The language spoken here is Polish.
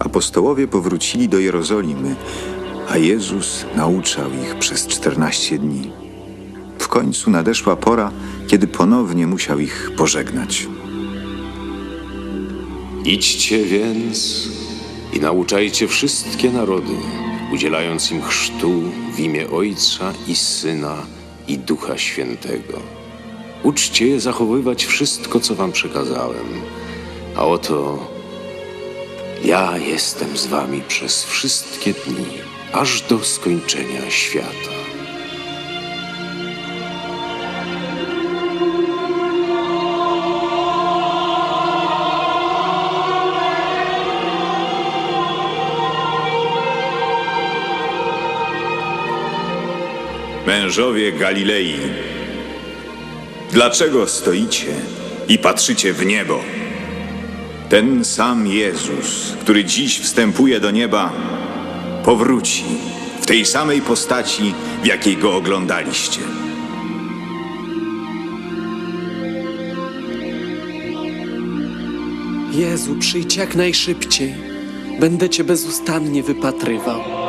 Apostołowie powrócili do Jerozolimy, a Jezus nauczał ich przez 14 dni. W końcu nadeszła pora, kiedy ponownie musiał ich pożegnać. Idźcie więc i nauczajcie wszystkie narody, udzielając im chrztu w imię Ojca i Syna i Ducha Świętego. Uczcie je zachowywać wszystko, co wam przekazałem. A oto ja jestem z wami przez wszystkie dni, aż do skończenia świata. Mężowie Galilei, dlaczego stoicie i patrzycie w niebo? Ten sam Jezus, który dziś wstępuje do nieba, powróci w tej samej postaci, w jakiej go oglądaliście. Jezu, przyjdź jak najszybciej. Będę Cię bezustannie wypatrywał.